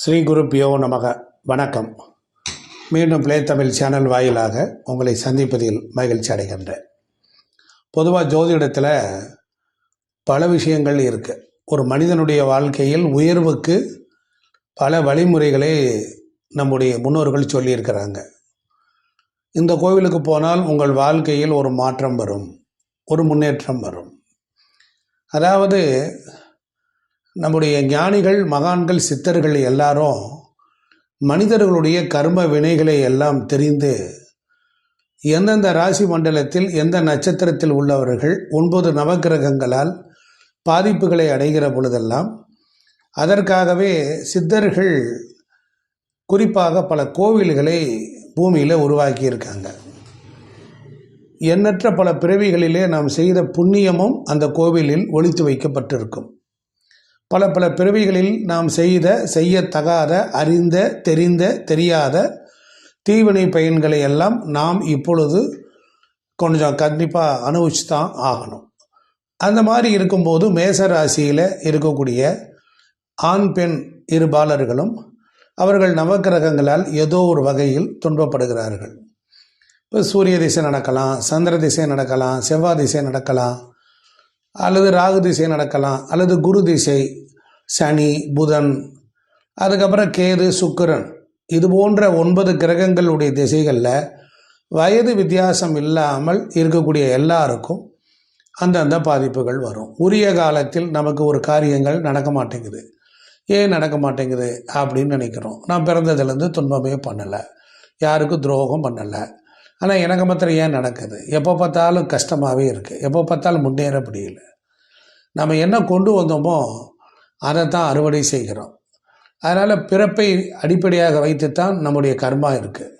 ஸ்ரீ குருப்பியோ நமக. வணக்கம். மீண்டும் பிளே தமிழ் சேனல் வாயிலாக உங்களை சந்திப்பதில் மகிழ்ச்சி அடைகின்றேன். பொதுவாக ஜோதிடத்தில் பல விஷயங்கள் இருக்குது ஒரு மனிதனுடைய வாழ்க்கையில் உயர்வுக்கு பல வழிமுறைகளை நம்முடைய முன்னோர்கள் சொல்லியிருக்கிறாங்க. இந்த கோவிலுக்கு போனால் உங்கள் வாழ்க்கையில் ஒரு மாற்றம் வரும். ஒரு முன்னேற்றம் வரும். அதாவது நம்முடைய ஞானிகள் மகான்கள் சித்தர்கள் எல்லாரும் மனிதர்களுடைய கர்ம வினைகளை எல்லாம் தெரிந்து எந்தெந்த ராசி மண்டலத்தில் எந்த நட்சத்திரத்தில் உள்ளவர்கள் ஒன்பது நவக்கிரகங்களால் பாதிப்புகளை அடைகிற பொழுதெல்லாம் அதற்காகவே சித்தர்கள் குறிப்பாக பல கோவில்களை பூமியில் உருவாக்கியிருக்காங்க. எண்ணற்ற பல பிறவிகளிலே நாம் செய்த புண்ணியமும் அந்த கோவிலில் ஒழித்து வைக்கப்பட்டிருக்கும். பல பல பிறவிகளில் நாம் செய்த செய்யத்தகாத அறிந்த தெரிந்த தெரியாத தீவினை பயன்களை எல்லாம் நாம் இப்பொழுது கொஞ்சம் கண்டிப்பாக அனுபவிச்சு தான் ஆகணும். அந்த மாதிரி இருக்கும்போது மேச ராசியில் இருக்கக்கூடிய ஆண் பெண் இரு பாலர்களும் அவர்கள் நவக்கிரகங்களால் ஏதோ ஒரு வகையில் துன்பப்படுகிறார்கள். இப்போ சூரிய திசை நடக்கலாம் சந்திர திசை நடக்கலாம் செவ்வாய் திசை நடக்கலாம் அல்லது ராகு திசை நடக்கலாம் அல்லது குரு திசை சனி புதன் அதுக்கப்புறம் கேது சுக்கிரன் இது போன்ற ஒன்பது கிரகங்களுடைய திசைகளில் வயது வித்தியாசம் இல்லாமல் இருக்கக்கூடிய எல்லாருக்கும் அந்தந்த பாதிப்புகள் வரும். உரிய காலத்தில் நமக்கு ஒரு காரியங்கள் நடக்க மாட்டேங்குது. ஏன் நடக்க மாட்டேங்குது அப்படின்னு நினைக்கிறோம். நான் பிறந்ததுலேருந்து துன்பமே பண்ணலை. யாருக்கும் துரோகம் பண்ணலை. ஆனால் எனக்கு மாத்திரம் ஏன் நடக்குது? எப்போ பார்த்தாலும் கஷ்டமாகவே இருக்குது எப்போ பார்த்தாலும் முன்னேற முடியல நம்ம என்ன கொண்டு வந்தோமோ அதை தான் அறுவடை செய்கிறோம். அதனால் பிறப்பை அடிப்படையாக வைத்து தான் நம்முடைய கர்மா இருக்குது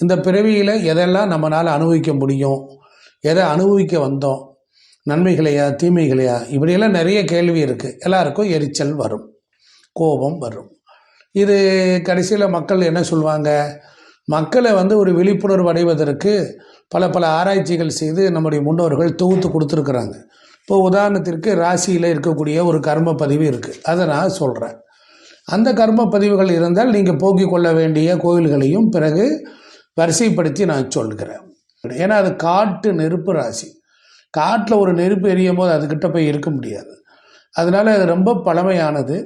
இந்த பிறவியில் எதெல்லாம் நம்மளால் அனுபவிக்க முடியும்? எதை அனுபவிக்க வந்தோம்? நன்மைகளையா தீமைகளையா? இப்படியெல்லாம் நிறைய கேள்வி இருக்குது எல்லாருக்கும் எரிச்சல் வரும். கோபம் வரும். இது கடைசியில் மக்கள் என்ன சொல்லுவாங்க மக்களை வந்து ஒரு விழிப்புணர்வு அடைவதற்கு பல பல ஆராய்ச்சிகள் செய்து நம்முடைய முன்னோர்கள் தொகுத்து கொடுத்துருக்குறாங்க. இப்போ உதாரணத்திற்கு ராசியில் இருக்கக்கூடிய ஒரு கர்ம பதிவு இருக்குது அதை நான் சொல்கிறேன் அந்த கர்ம பதிவுகள் இருந்தால் நீங்கள் போக்கிக் கொள்ள வேண்டிய கோயில்களையும் பிறகு வரிசைப்படுத்தி நான் சொல்கிறேன். ஏன்னா அது காட்டு நெருப்பு ராசி. காட்டில் ஒரு நெருப்பு எரியும் போது அதுக்கிட்ட போய் இருக்க முடியாது. அதனால் அது ரொம்ப பழமையானது.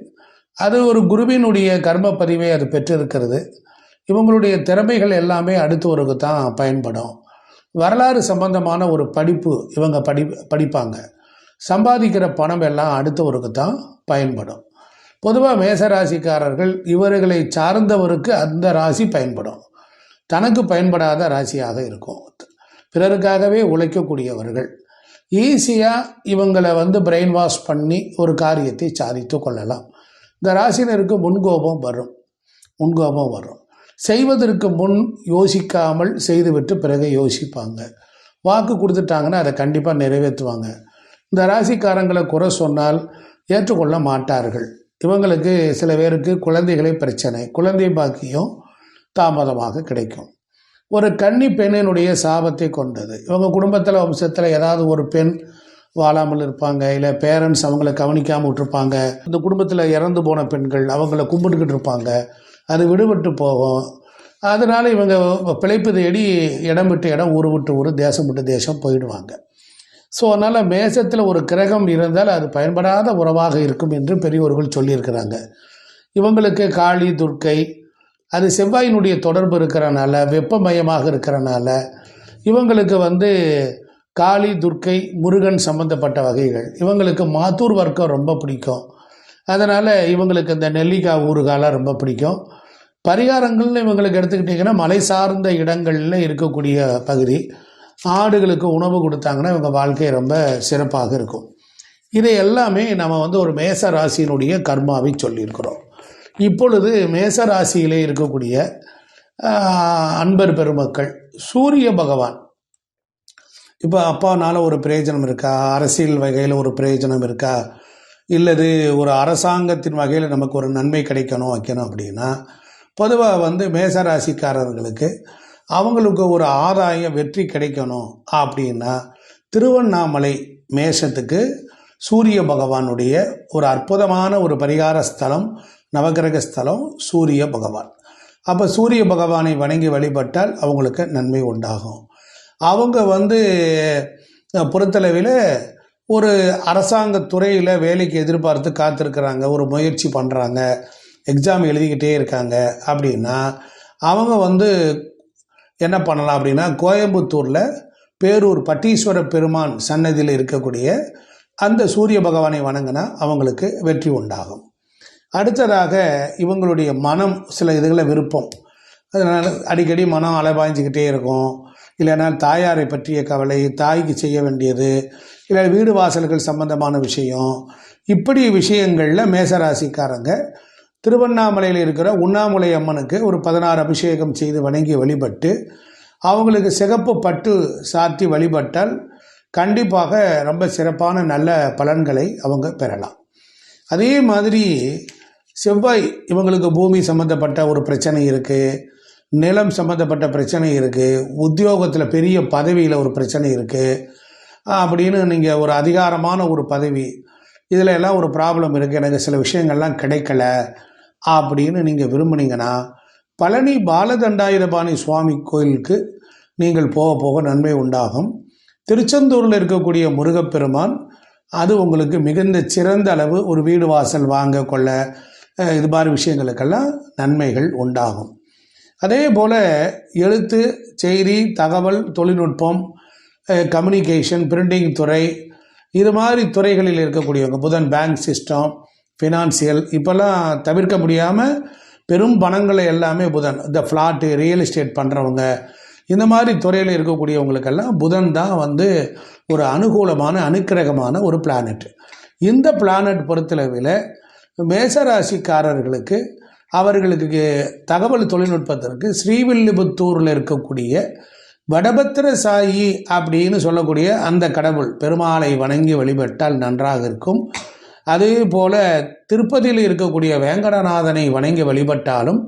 அது ஒரு குருவினுடைய கர்ம பதிவை அது பெற்றிருக்கிறது. இவங்களுடைய திறமைகள் எல்லாமே அடுத்தவருக்கு தான் பயன்படும். வரலாறு சம்பந்தமான ஒரு படிப்பு இவங்க படி படிப்பாங்க. சம்பாதிக்கிற பணம் எல்லாம் அடுத்தவருக்கு தான் பயன்படும். பொதுவாக மேசராசிக்காரர்கள் இவர்களை சார்ந்தவருக்கு அந்த ராசி பயன்படும். தனக்கு பயன்படாத ராசியாக இருக்கும். பிறருக்காகவே உழைக்கக்கூடியவர்கள். ஈஸியாக இவங்களை வந்து பிரெயின் வாஷ் பண்ணி ஒரு காரியத்தை சாதித்து கொள்ளலாம். இந்த ராசினருக்கு முன்கோபம் வரும். முன்கோபம் வரும். செய்வதற்கு முன் யோசிக்காமல் செய்துவிட்டு பிறகு யோசிப்பாங்க. வாக்கு கொடுத்துட்டாங்கன்னா அதை கண்டிப்பாக நிறைவேற்றுவாங்க. இந்த ராசிக்காரங்களை குறை சொன்னால் ஏற்றுக்கொள்ள மாட்டார்கள். இவங்களுக்கு சில பேருக்கு குழந்தைகளே பிரச்சனை. குழந்தை பாக்கியம் தாமதமாக கிடைக்கும். ஒரு கன்னி பெண்ணினுடைய சாபத்தை கொண்டது. இவங்க குடும்பத்தில் வம்சத்தில் ஏதாவது ஒரு பெண் வாழாமல் இருப்பாங்க இல்லை பேரண்ட்ஸ் அவங்கள கவனிக்காமல் விட்டுருப்பாங்க. இந்த குடும்பத்தில் இறந்து போன பெண்கள் அவங்கள கும்பிட்டுக்கிட்டு இருப்பாங்க. அது விடுபட்டு போகும். அதனால் இவங்க பிழைப்பு தேடி இடம் விட்டு இடம் ஊர் விட்டு ஊர் தேசம் விட்டு தேசம் போயிடுவாங்க. ஸோ அதனால் மேசத்தில் ஒரு கிரகம் இருந்தால் அது பயன்படாத உறவாக இருக்கும் என்று பெரியோர்கள் சொல்லியிருக்கிறாங்க. இவங்களுக்கு காளி துர்க்கை அது செவ்வாயினுடைய தொடர்பு இருக்கிறனால வெப்பமயமாக இருக்கிறனால இவங்களுக்கு வந்து காளி துர்க்கை முருகன் சம்பந்தப்பட்ட வகைகள். இவங்களுக்கு மாத்தூர் வர்க்கம் ரொம்ப பிடிக்கும். அதனால் இவங்களுக்கு இந்த நெல்லிக்காய் ஊறுகாலாம் ரொம்ப பிடிக்கும். பரிகாரங்கள்னு இவங்களுக்கு எடுத்துக்கிட்டிங்கன்னா மலை சார்ந்த இடங்களில் இருக்கக்கூடிய பகுதி. ஆடுகளுக்கு உணவு கொடுத்தாங்கன்னா இவங்க வாழ்க்கை ரொம்ப சிறப்பாக இருக்கும். இதை எல்லாமே நம்ம வந்து ஒரு மேச ராசியினுடைய கர்மாவை சொல்லியிருக்கிறோம். இப்பொழுது மேச ராசியிலே இருக்கக்கூடிய அன்பர் பெருமக்கள் சூரிய பகவான். இப்போ அப்பானால ஒரு பிரயோஜனம் இருக்கா? அரசியல் வகையில் ஒரு பிரயோஜனம் இருக்கா? இல்லது ஒரு அரசாங்கத்தின் வகையில் நமக்கு ஒரு நன்மை கிடைக்கணும் வைக்கணும் அப்படின்னா பொதுவாக வந்து மேசராசிக்காரர்களுக்கு அவங்களுக்கு ஒரு ஆதாயம் வெற்றி கிடைக்கணும் அப்படின்னா திருவண்ணாமலை மேஷத்துக்கு சூரிய பகவானுடைய ஒரு அற்புதமான ஒரு பரிகார ஸ்தலம் நவகிரக ஸ்தலம் சூரிய பகவான். அப்போ சூரிய பகவானை வணங்கி வழிபட்டால் அவங்களுக்கு நன்மை உண்டாகும். அவங்க வந்து பொறுத்தளவில் ஒரு அரசாங்க துறையில் வேலைக்கு எதிர்பார்த்து காத்திருக்கிறாங்க ஒரு முயற்சி பண்ணுறாங்க எக்ஸாம் எழுதிக்கிட்டே இருக்காங்க அப்படின்னா அவங்க வந்து என்ன பண்ணலாம் அப்படின்னா கோயம்புத்தூரில் பேரூர் பட்டீஸ்வர பெருமான் சன்னதியில் இருக்கக்கூடிய அந்த சூரிய பகவானை வணங்கினா அவங்களுக்கு வெற்றி உண்டாகும். அடுத்ததாக இவங்களுடைய மனம் சில இதுகளை விருப்பம். அதனால் அடிக்கடி மனம் அலைபாய்ஞ்சிக்கிட்டே இருக்கும். இல்லைன்னா தாயாரை பற்றிய கவலை தாய்க்கு செய்ய வேண்டியது இல்லை வீடு வாசல்கள் சம்பந்தமான விஷயம். இப்படி விஷயங்களில் மேசராசிக்காரங்க திருவண்ணாமலையில் இருக்கிற உண்ணாமுலை அம்மனுக்கு ஒரு பதினாறு அபிஷேகம் செய்து வணங்கி வழிபட்டு அவங்களுக்கு சிகப்பு பட்டு சாத்தி வழிபட்டால் கண்டிப்பாக ரொம்ப சிறப்பான நல்ல பலன்களை அவங்க பெறலாம். அதே மாதிரி செவ்வாய் இவங்களுக்கு பூமி சம்மந்தப்பட்ட ஒரு பிரச்சனை இருக்குது நிலம் சம்மந்தப்பட்ட பிரச்சனை இருக்குது உத்தியோகத்தில் பெரிய பதவியில் ஒரு பிரச்சனை இருக்குது அப்படின்னு நீங்கள் ஒரு அதிகாரமான ஒரு பதவி இதில் எல்லாம் ஒரு ப்ராப்ளம் இருக்குது எனக்கு சில விஷயங்கள்லாம் கிடைக்கல அப்படின்னு நீங்கள் விரும்புனீங்கன்னா பழனி பாலதண்டாயுதபாணி சுவாமி கோயிலுக்கு நீங்கள் போக போக நன்மை உண்டாகும். திருச்செந்தூரில் இருக்கக்கூடிய முருகப்பெருமான் அது உங்களுக்கு மிகுந்த சிறந்த அளவு ஒரு வீடு வாசல் வாங்க கொள்ள இது மாதிரி விஷயங்களுக்கெல்லாம் நன்மைகள் உண்டாகும். அதே போல் எழுத்து செய்தி தகவல் தொழில்நுட்பம் கம்யூனிகேஷன் பிரிண்டிங் துறை இது மாதிரி துறைகளில் இருக்கக்கூடியவங்க புதன் பேங்க் சிஸ்டம் ஃபினான்சியல் இப்போல்லாம் தவிர்க்க முடியாமல் பெரும் பணங்களை எல்லாமே புதன் இந்த ஃப்ளாட்டு ரியல் எஸ்டேட் பண்ணுறவங்க இந்த மாதிரி துறையில் இருக்கக்கூடியவங்களுக்கெல்லாம் புதன் தான் வந்து ஒரு அனுகூலமான அனுக்கிரகமான ஒரு பிளானட் இந்த பிளானட் பொறுத்தளவில் மேசராசிக்காரர்களுக்கு அவர்களுக்கு தகவல் தொழில்நுட்பத்திற்கு ஸ்ரீவில்லிபுத்தூரில் இருக்கக்கூடிய வடபத்திர சாயி அப்படின்னு சொல்லக்கூடிய அந்த கடவுள் பெருமாளை வணங்கி வழிபட்டால் நன்றாக இருக்கும். அதே போல திருப்பதியில் இருக்கக்கூடிய வேங்கடநாதனை வணங்கி வழிபட்டாலும்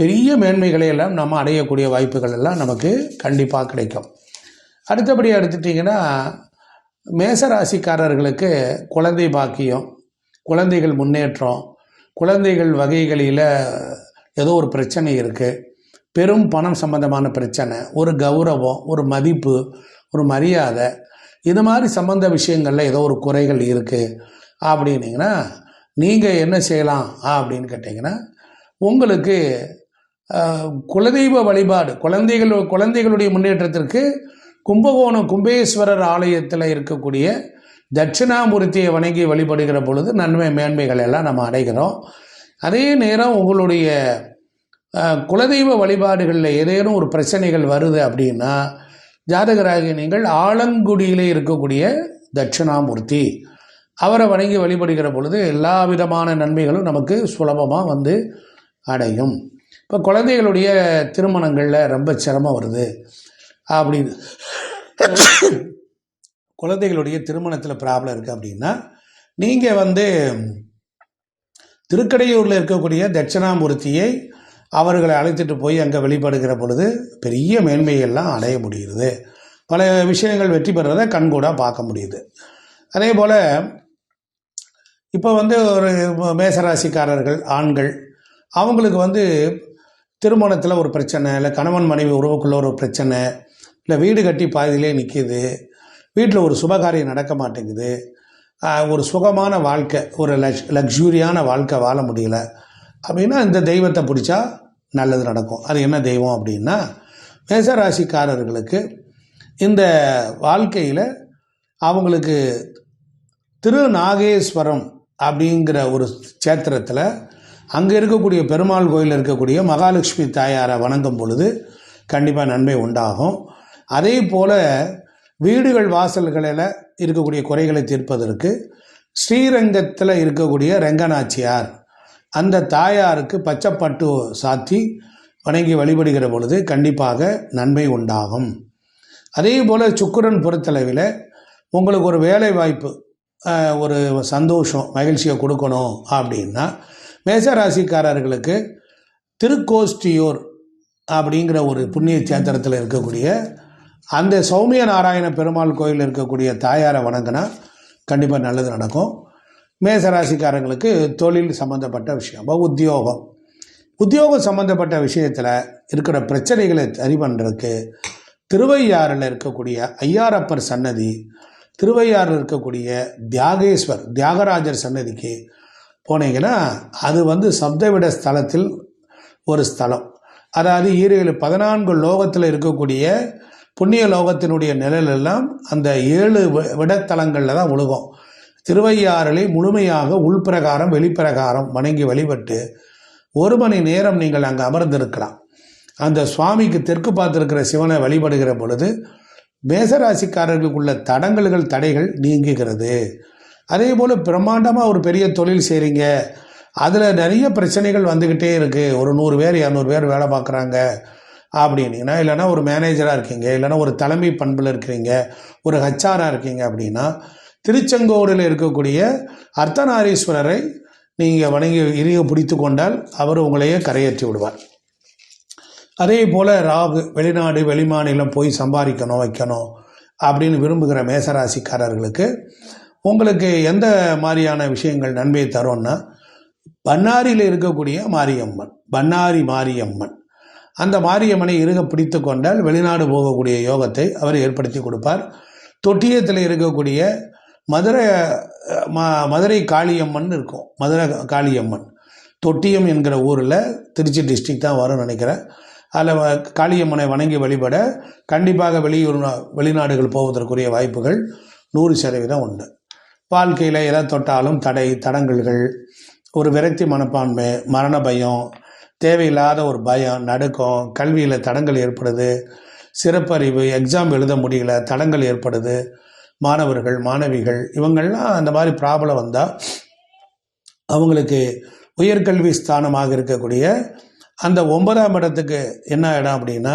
பெரிய மேன்மைகளை எல்லாம் நம்ம அடையக்கூடிய வாய்ப்புகள் எல்லாம் நமக்கு கண்டிப்பாக கிடைக்கும். அடுத்தபடி எடுத்துட்டிங்கன்னா மேசராசிக்காரர்களுக்கு குழந்தை பாக்கியம் குழந்தைகள் முன்னேற்றம் குழந்தைகள் வகைகளில் ஏதோ ஒரு பிரச்சனை இருக்குது பெரும் பணம் சம்பந்தமான பிரச்சனை ஒரு கௌரவம் ஒரு மதிப்பு ஒரு மரியாதை இது மாதிரி சம்பந்த விஷயங்களில் ஏதோ ஒரு குறைகள் இருக்குது அப்படின்னீங்கன்னா நீங்கள் என்ன செய்யலாம்? அப்படின்னு கேட்டிங்கன்னா உங்களுக்கு குலதெய்வ வழிபாடு குழந்தைகள் குழந்தைகளுடைய முன்னேற்றத்திற்கு கும்பகோணம் கும்பேஸ்வரர் ஆலயத்தில் இருக்கக்கூடிய தட்சிணாமூர்த்தியை வணங்கி வழிபடுகிற பொழுது நன்மை மேன்மைகள் எல்லாம் நம்ம அடைகிறோம். அதே நேரம் உங்களுடைய குலதெய்வ வழிபாடுகளில் ஏதேனும் ஒரு பிரச்சனைகள் வருது அப்படின்னா ஜாதகராகி நீங்கள் ஆலங்குடியிலே இருக்கக்கூடிய தட்சிணாமூர்த்தி அவரை வணங்கி வழிபடுகிற பொழுது எல்லா விதமான நன்மைகளும் நமக்கு சுலபமாக வந்து அடையும். இப்போ குழந்தைகளுடைய திருமணங்களில் ரொம்ப சிரமம் வருது. அப்படின்னு குழந்தைகளுடைய திருமணத்தில் ப்ராப்ளம் இருக்குது அப்படின்னா நீங்கள் வந்து திருக்கடையூரில் இருக்கக்கூடிய தட்சிணாமூர்த்தியை அவர்களை அழைத்துட்டு போய் அங்கே வெளிப்படுகிற பொழுது பெரிய மேன்மையெல்லாம் அடைய முடியுது. பல விஷயங்கள் வெற்றி பெறுறதை கண்கூடாக பார்க்க முடியுது. அதே போல் இப்போ வந்து ஒரு மேசராசிக்காரர்கள் ஆண்கள் அவங்களுக்கு வந்து திருமணத்தில் ஒரு பிரச்சனை இல்லை கணவன் மனைவி உறவுக்குள்ள ஒரு பிரச்சனை இல்லை வீடு கட்டி பாதியிலே நிற்கிது வீட்டில் ஒரு சுபகாரியம் நடக்க மாட்டேங்குது ஒரு சுகமான வாழ்க்கை ஒரு லக்ஸ் லக்ஸூரியான வாழ்க்கை வாழ முடியல. அப்படின்னா இந்த தெய்வத்தை பிடிச்சா நல்லது நடக்கும். அது என்ன தெய்வம் அப்படின்னா மேசராசிக்காரர்களுக்கு இந்த வாழ்க்கையில் அவங்களுக்கு திருநாகேஸ்வரம் அப்படிங்கிற ஒரு சேத்திரத்தில் அங்கே இருக்கக்கூடிய பெருமாள் கோயிலில் இருக்கக்கூடிய மகாலட்சுமி தாயாரை வணங்கும் பொழுது கண்டிப்பாக நன்மை உண்டாகும். அதே போல் வீடுகள் வாசல்களில் இருக்கக்கூடிய குறைகளை தீர்ப்பதற்கு ஸ்ரீரங்கத்தில் இருக்கக்கூடிய ரெங்கநாச்சியார் அந்த தாயாருக்கு பச்சைப்பட்டு சாத்தி வணங்கி வழிபடுகிற பொழுது கண்டிப்பாக நன்மை உண்டாகும். அதே போல் சுக்கரன் பொறுத்தளவில் உங்களுக்கு ஒரு வேலை வாய்ப்பு ஒரு சந்தோஷம் மகிழ்ச்சியை கொடுக்கணும் அப்படின்னா மேசராசிக்காரர்களுக்கு திருக்கோஷ்டியூர் அப்படிங்கிற ஒரு புண்ணிய சேத்திரத்தில் இருக்கக்கூடிய அந்த சௌமிய நாராயண பெருமாள் கோயில் இருக்கக்கூடிய தாயாரை வணங்கினா கண்டிப்பாக நல்லது நடக்கும். மேசராசிக்காரங்களுக்கு தொழில் சம்மந்தப்பட்ட விஷயம் அப்போ உத்தியோகம். உத்தியோகம் சம்மந்தப்பட்ட விஷயத்தில் இருக்கிற பிரச்சனைகளை சரி பண்ணுறதுக்கு திருவையாறில் இருக்கக்கூடிய ஐயாரப்பர் சன்னதி திருவையாறில் இருக்கக்கூடிய தியாகேஸ்வர் தியாகராஜர் சன்னதிக்கு போனீங்கன்னா அது வந்து சப்தவிட ஸ்தலத்தில் ஒரு ஸ்தலம். அதாவது ஈரேழு பதினான்கு லோகத்தில் இருக்கக்கூடிய புண்ணிய லோகத்தினுடைய நிழல் எல்லாம் அந்த ஏழு விடத்தலங்களில் தான் ஒழுகும் திருவையாறிலே முழுமையாக உள்பிரகாரம் வெளிப்பிரகாரம் வணங்கி வழிபட்டு ஒரு மணி நேரம் நீங்கள் அங்கே அமர்ந்திருக்கலாம். அந்த சுவாமிக்கு தெற்கு பார்த்திருக்கிற சிவனை வழிபடுகிற பொழுது மேசராசிக்காரர்களுக்குள்ள தடங்கல்கள் தடைகள் நீங்குகிறது. அதே போல் பிரம்மாண்டமாக ஒரு பெரிய தொழில் செய்கிறீங்க அதில் நிறைய பிரச்சனைகள் வந்துக்கிட்டே இருக்குது ஒரு நூறு பேர் இரநூறு பேர் வேலை பார்க்குறாங்க அப்படின்னா இல்லைன்னா ஒரு மேனேஜராக இருக்கீங்க இல்லைன்னா ஒரு தலைமை பண்பில் இருக்கிறீங்க ஒரு ஹச்ஆராக இருக்கீங்க அப்படின்னா திருச்செங்கோடில் இருக்கக்கூடிய அர்த்தநாரீஸ்வரரை நீங்கள் வணங்கி இறுக பிடித்து கொண்டால் அவர் உங்களையே கரையேற்றி விடுவார். அதே போல் ராகு வெளிநாடு வெளிமாநிலம் போய் சம்பாதிக்கணும் வைக்கணும் அப்படின்னு விரும்புகிற மேசராசிக்காரர்களுக்கு உங்களுக்கு எந்த மாதிரியான விஷயங்கள் நன்மை தரும்னா பன்னாரியில் இருக்கக்கூடிய மாரியம்மன் பன்னாரி மாரியம்மன். அந்த மாரியம்மனை இறுக பிடித்து கொண்டால் வெளிநாடு போகக்கூடிய யோகத்தை அவர் ஏற்படுத்தி கொடுப்பார். தொட்டியத்தில் இருக்கக்கூடிய மதுரை ம மதுரை காளியம்மன் இருக்கும். மதுரை காளியம்மன். தொட்டியம் என்கிற ஊரில் திருச்சி டிஸ்ட்ரிக் தான் வரும்னு நினைக்கிறேன். அதில் காளியம்மனை வணங்கி வழிபட கண்டிப்பாக வெளியூர் நா- வெளிநாடுகள் போவதற்குரிய வாய்ப்புகள் நூறு சதவீதம் உண்டு. வாழ்க்கையில் எதை தொட்டாலும் தடை தடங்கல்கள் ஒரு விரக்தி மனப்பான்மை மரண பயம் தேவையில்லாத ஒரு பயம் நடுக்கம் கல்வியில் தடங்கள் ஏற்படுது சிறப்பறிவு எக்ஸாம் எழுத முடியல தடங்கள் ஏற்படுது மாணவர்கள் மாணவிகள் இவங்கள்லாம் அந்த மாதிரி ப்ராப்ளம் வந்தால் அவங்களுக்கு உயர்கல்வி ஸ்தானமாக இருக்கக்கூடிய அந்த ஒன்பதாம் இடத்துக்கு என்ன இடம் அப்படின்னா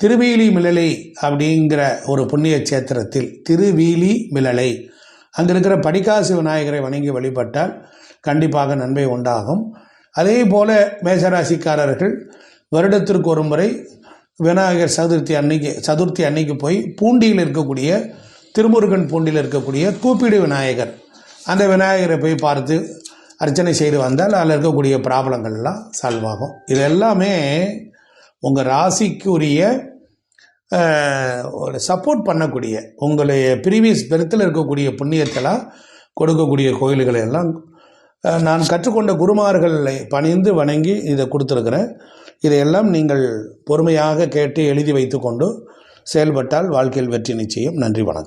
திருவீலி மிளலை அப்படிங்கிற ஒரு புண்ணிய சேத்திரத்தில் திருவீலி மிளலை அங்கே இருக்கிற படிக்காசு விநாயகரை வணங்கி வழிபட்டால் கண்டிப்பாக நன்மை உண்டாகும். அதே போல மேசராசிக்காரர்கள் வருடத்திற்கு ஒரு முறை விநாயகர் சதுர்த்தி அன்னைக்கு சதுர்த்தி அன்னைக்கு போய் பூண்டியில் இருக்கக்கூடிய திருமுருகன் பூண்டில் இருக்கக்கூடிய கூப்பிடு விநாயகர். அந்த விநாயகரை போய் பார்த்து அர்ச்சனை செய்து வந்தால் அதில் இருக்கக்கூடிய ப்ராப்ளங்கள்லாம் சால்வ் ஆகும். இது எல்லாமே உங்கள் ராசிக்குரிய ஒரு சப்போர்ட் பண்ணக்கூடிய உங்களுடைய ப்ரீவியஸ் பெருத்தில் இருக்கக்கூடிய புண்ணியத்தெல்லாம் கொடுக்கக்கூடிய கோயில்களை எல்லாம் நான் கற்றுக்கொண்ட குருமார்களை பணிந்து வணங்கி இதை கொடுத்துருக்குறேன். இதையெல்லாம் நீங்கள் பொறுமையாக கேட்டு எழுதி வைத்துக்கொண்டு செயல்பட்டால் வாழ்க்கையில் வெற்றி நிச்சயம். நன்றி வணக்கம்.